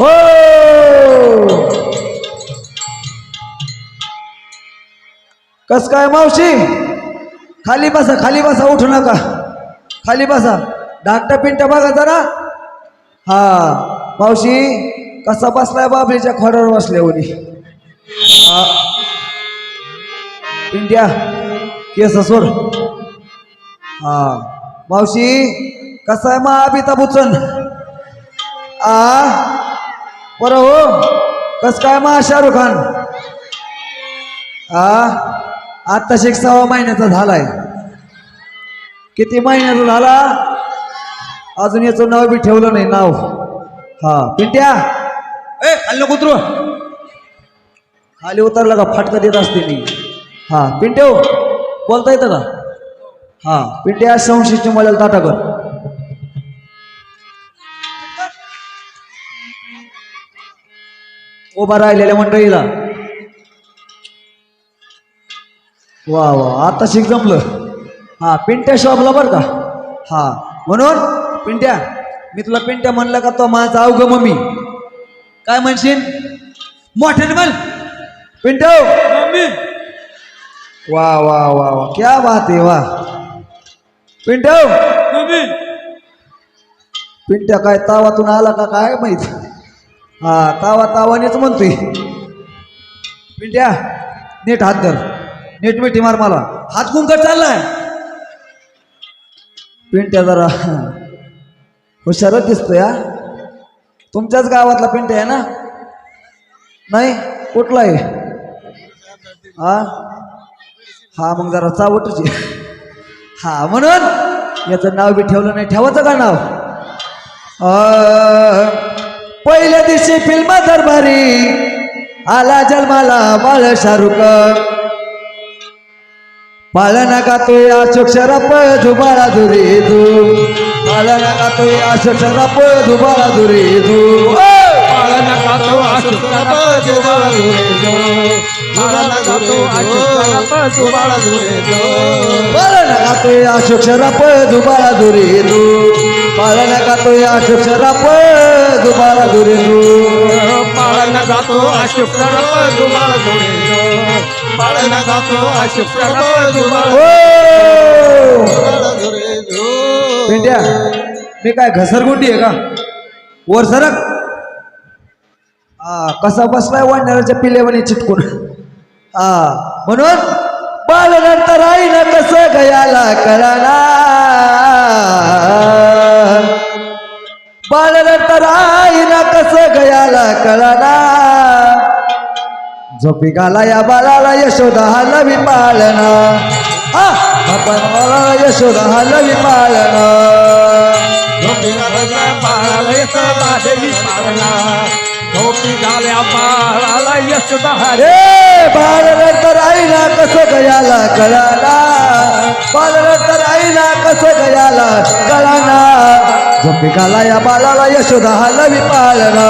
हो! कस काय मावशी? खाली बसा खाली बसा उठू नका. खाली बसा. धाकटा पिंट बघा जरा. हा. मावशी कसा बसलाय बाबरीच्या खोड्यावर बसल्यावरी हा. पिंट्या केस सोड. हा. मावशी कसा आहे मा अमिताभ बच्चन आ? बरं हो. कस काय मग शाहरुख खान? हा आता शेक सहा महिन्याचा झालाय. किती महिन्याचा झाला? अजून याचं नाव बी ठेवलं नाही नाव. हा पिंट्या. ए खाल्लं नको खाली उतरला का फाटका देत असते मी. हा पिंट्यो हो. बोलता येतं का? हा पिंट्या संशिष्ट मला ताटा कर. उभा राहिलेल्या मंडळीला. वा वा आता शिक जमलं. हा पिंट्या शॉपला बरं का? हा म्हणून पिंट्या मी तुला पिंट्या म्हणलं का तो माझा अवघ मम्मी. काय म्हणशील? मोठ्याने म्हण. पिंट्या मम्मी. वा वा वा वा क्या बात आहे वा. पिंट्या मम्मी. पिंट्या काय तावातून आला का काय माहीत? हा तावा तावानेच म्हणतोय. पिंट्या नीट हात धर. नीट मिठी मार मला. हात कुंकट चाललाय. पिंट्या जरा हुशारच दिसतोय हा. तुमच्याच गावातला पिंट्या आहे ना? नाही? कुठला आहे? हा? हा मग जरा चावटच. हा म्हणून याचं नाव बी ठेवलं नाही. ठेवायचं का नाव? पहिल्या दिवशी फिल्म दरबारी आला जन्माला बाळ शाहरुख. पाळणा गातोय अशोक शराप दुबाळा दुरी दू पाळणा गातोय अशोक शराप दुबाळा दुरी तू. पाळणा खातो अशुकारा जुबाळा धुरे जो पाळणा खातो अशुकारा जुबाळा धुरे जो गातोय अशोक शराप दुबाळा दुरी तू. दू पाळणा गातोय अशोक शराप दुबाळा दुरी दू पाळणा खातो अशुकारा जुबाळा धुरे जो पाळणा खातो अशुकारा जुबाळा हो! पेंड्या मी काय घसरगुंडी आहे का? वर सरक. हा कसा बसलाय वाढणाऱ्याच्या पिलेवणी चिटकून? हा म्हणून बाल नंतर आईनं कसं गयाला कळाला? बाल नंतर आईनं गयाला कळाला? झोपी घाला या बाळाला यशोदा हा नवी पाळणा. हा आपण मला यशोदा हा नवी पाळणा. झोपी घालल्या बाळाला येतं दादेवी पाळणा. झोपी घाल्या बाळाला यशोदा हरे रे बाळ नंतर आईला कसं गयाला कळाला? बाळ नंतर आईला कसं गयाला कळाला? झोपी घाला या बाळाला यशोदा हा नवी पाळणा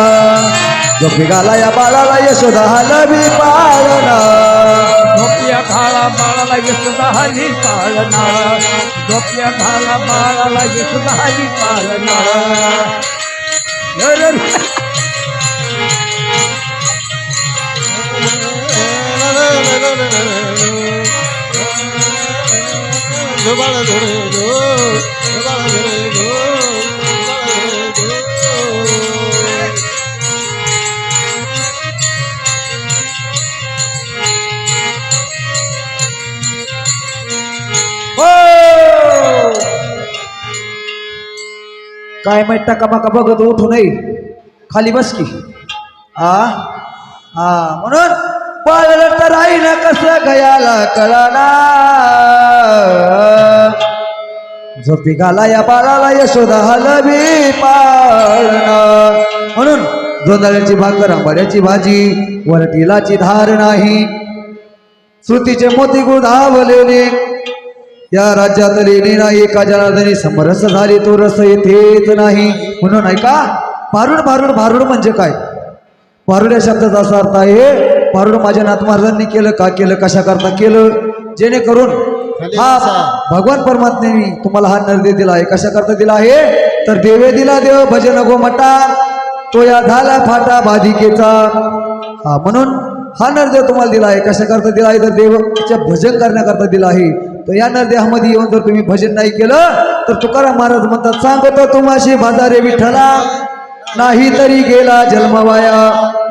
झोपी घाला या बाळाला यशोदा हा नवी पाळणा झोपिया घाला बाळाला यशोदा हरी पाळणा झोपिया घाला बाळाला यशोदा हरी पाळणा अरे रे. जुबाळा धुरे जो, जुबाळा धुरे जो, काय माहीत टाका माका बघत उठू नाही खाली बस की. हा? हा म्हणून पळलं तर ना कसं गयाला कळाला झोपी घाला या बाळाला यशोदा हलवी पाळणा म्हणून जोंधळ्याची भाकर आंबाड्याची भाजी वरटिलाची धार नाही. श्रुतीचे मोती गुळ धावलेले. या राज्यात लेणी नाही एका जनार्दने समरस झाले तो रस येथेच नाही. म्हणून ऐका भारुड भारुड भारुड म्हणजे काय? भारुड या शब्दाचा असा अर्थ आहे भारुड माझ्या नाथ महाराजांनी केलं का केलं कशा करता केलं? जेणेकरून हा भगवान परमात्म्याने तुम्हाला हा निर्देश दिला आहे. कशा करता दिला आहे? तर देवे दिला देव भजन गो मटा तो या झाला फाटा बाधिकेचा. हा म्हणून हा निर्देश तुम्हाला दिला आहे. कशा करता दिला आहे? तर देवाच्या भजन करण्याकरता दिला आहे. तर या नरदेहामध्ये येऊन जर तुम्ही भजन नाही केलं तर तुकाराम महाराज म्हणतात सांगतो तुम्हाशी बाजारे विठ्ठला नाही तरी गेला जन्मवाया.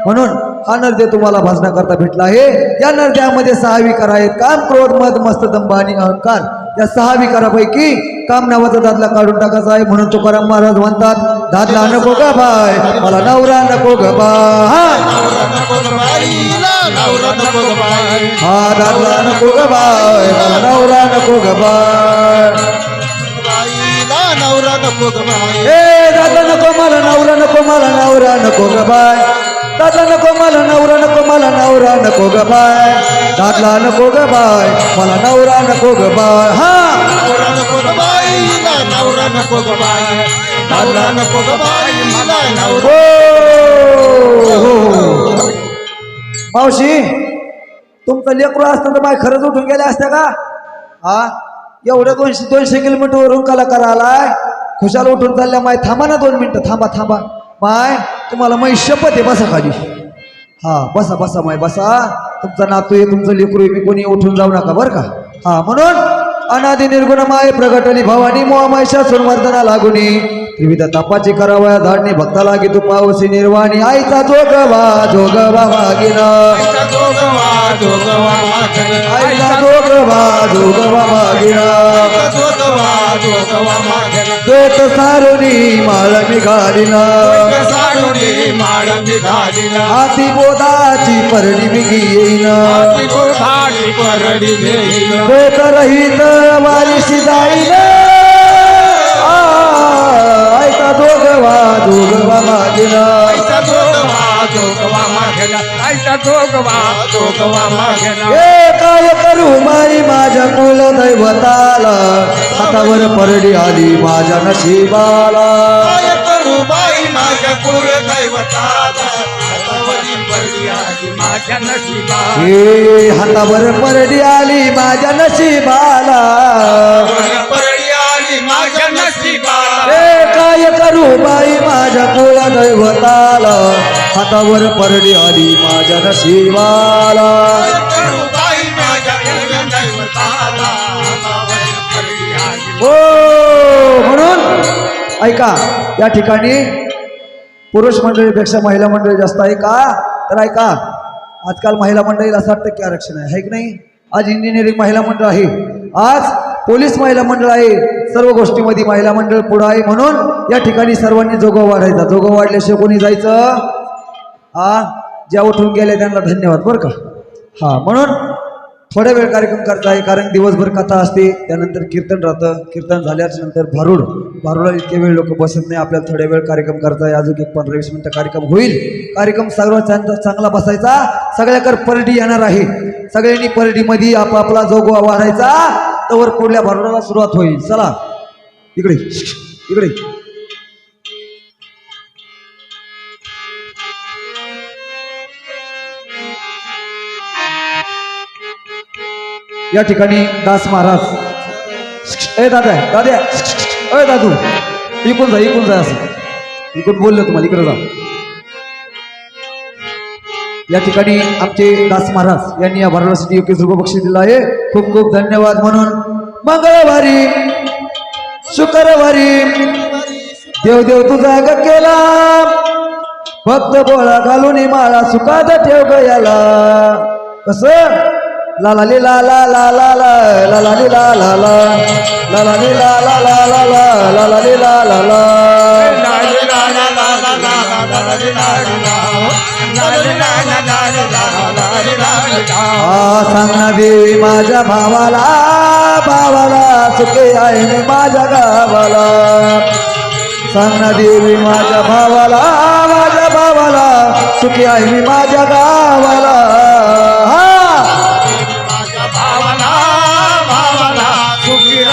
म्हणून हा नरदेव तुम्हाला भजनाकरता भेटला आहे. या नरदेहामध्ये सहा विकार आहेत. काम क्रोध मद मस्त दंभ आणि अहंकार. या सहा विकारापैकी काम नावाचा दादला काढून टाकायचा आहे. म्हणून तुकाराम महाराज म्हणतात दादला नको ग बाय मला नवरा नको ग बाय. नको हा दादला नको ग बाय. बाईला नवरा नको ग बाई. ए दादा नको मला नवरा नको मला नवरा नको ग बाय दादा नको मला नवरा नको मला नवरा नको ग बाय दादला नको ग बाय मला नवरा नको ग बाय हा. नवरा नको ग बाईला नवरा नको ग नवरा नको ग बाईला नवरा. हो. हो. मावशी तुमचं लेकरू असतं तर माय खरंच उठून गेल्या असत्या का? हा? एवढ्या दोनशे दोनशे किलोमीटरवरून कलाकार आलाय. खुशाला उठून चालल्या माय थांबा ना दोन मिनिटं थांबा थांबा. माय तुम्हाला माय शपथ आहे बसा खाली. हा बसा बसा माय बसा. तुमचा नातू आहे तुमचं लेकरू आहे मी कोणी उठून जाऊ नका बरं का? हा म्हणून अनादि निर्गुण माय प्रगटली भवानी मोहमायशा वर्धना लागुनी त्रिविध तपाची करावया धाडणी भक्ताला की तू पावसी निर्वाणी. आईचा जोगवा जोगवा वागिना आईचा जोगवा जोगवा वागिना दोत सारुणी माळ मी घालिना हाती बोधाची परडी मी घेईना देत रहित वारीशी जाईना. पैसा दोघवा दोघवा मागेला पैसा दोघवा दोघवा मागेला पैसा दोघवा दोघवा मागेला हे काय करू माई माझ्या कुल दैवताला हातावर परडी आली माझ्या नशिबाला हातावर परडी आली माझ्या नशिबाला. दैवताला हातावर परडी आली माझ्या नशिबाला. हो म्हणून ऐका या ठिकाणी पुरुष मंडळीपेक्षा महिला मंडळी जास्त आहे का? तर ऐका आजकाल महिला मंडळीला साठ टक्के आरक्षण आहे की नाही? आज इंजिनिअरिंग महिला मंडळ आहे. आज पोलीस महिला मंडळ आहे. सर्व गोष्टीमध्ये महिला मंडळ पुढं आहे म्हणून या ठिकाणी सर्वांनी जोगो वाढायचा. जोगो वाढल्याशिवाय कोणी जायचं? हा? ज्या उठून गेले त्यांना धन्यवाद बरं का? हा म्हणून थोड्या वेळ कार्यक्रम करता आहे कारण दिवसभर कथा असते. त्यानंतर कीर्तन राहतं. कीर्तन झाल्याच नंतर भारूड. भारूडला इतके वेळ लोक बसत नाही. आपल्याला थोड्या वेळ कार्यक्रम करता आहे. अजून एक पंधरा वीस मिनिटं कार्यक्रम होईल. कार्यक्रम सर्व चांगला बसायचा. सगळ्याकर परडी येणार आहे. सगळ्यांनी परडीमध्ये आपापला जोगवा वाढायचा. तवर पुढल्या भारूडाला सुरुवात होईल. चला. इकडे. इकडे. या ठिकाणी दास महाराज. ए दादा दाद्या. अय दादू. इकून जा इकून जा असं. इकून बोललो तुम्हाला इकडे जा. या ठिकाणी आमचे दास महाराज यांनी या भारतासाठी योग्य सुख बक्षीस दिलं आहे खूप खूप धन्यवाद म्हणून मंगळवारी शुक्रवारी देव देव तुझा ग केला फक्त बोळा घालून माळा सुखात ठेव ग याला कस लाला ला ली ला ला ला ला ला लाला लाला ली ला ला ला लाला ली ला ला ला ला ला लाला ली ला ला ला सांग ना देवी माझ्या भावाला भावाला, सुखे आहे मी माझ्या गावाला. सांग ना देवी माझ्या भावाला माझ्या भावाला, सुखी आहे मी माझ्या गावाला. भावाला सुखी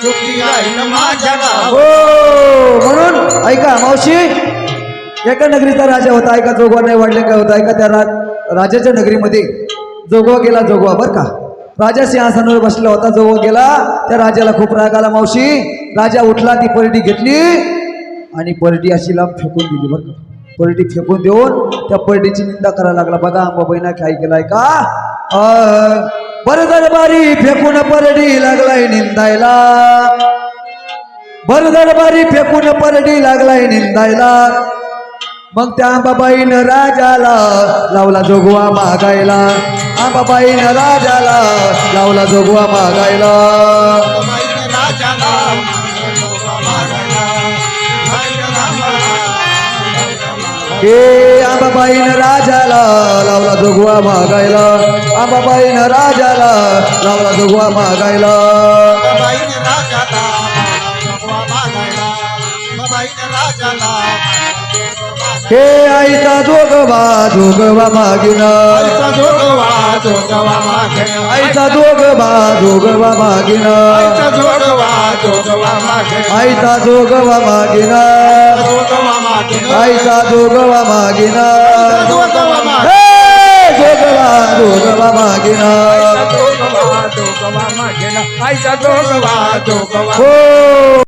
सुखी म्हणून ऐका मावशी. एका नगरीचा राजा होता ऐका जोगवा नाही वाढले काय होता? एका त्या रा- राजाच्या नगरीमध्ये जोगवा गेला जोगवा बर का? राजा सिंहासनावर बसला होता जोगवा गेला त्या राजाला खूप राग आला मावशी. राजा उठला ती परडी घेतली आणि परडी अशी लांब फेकून दिली बरं का? परडी फेकून देऊन त्या परडीची निंदा करायला लागला बघा अंबाबाईना काय केलाय का? बर बरं दरबारी फेकून परडी लागलाय निंदायला. बर दरबारी फेकून परडी लागलाय निंदायला. मग त्या आंबाबाईनं राजाला लावला जोगवा मागायला आंबाबाईनं राजाला लावला जोगवा मागायला ए राजाला हे आंबाबाईनं राजाला लावला जोगवा मागायला आंबाबाईनं राजाला लावला जोगवा मागायला राजाला हे आईचा जोगवा जोगवा मागिना आईचा आईचा जोगवा जोगवा मागिना आईचा आईचा जोगवा मागिना आईचा जोगवा मागिना हे जोगवा जोगवा मागिना जोडवा जोडवा मागे आईचा जोडवा जोडवा हो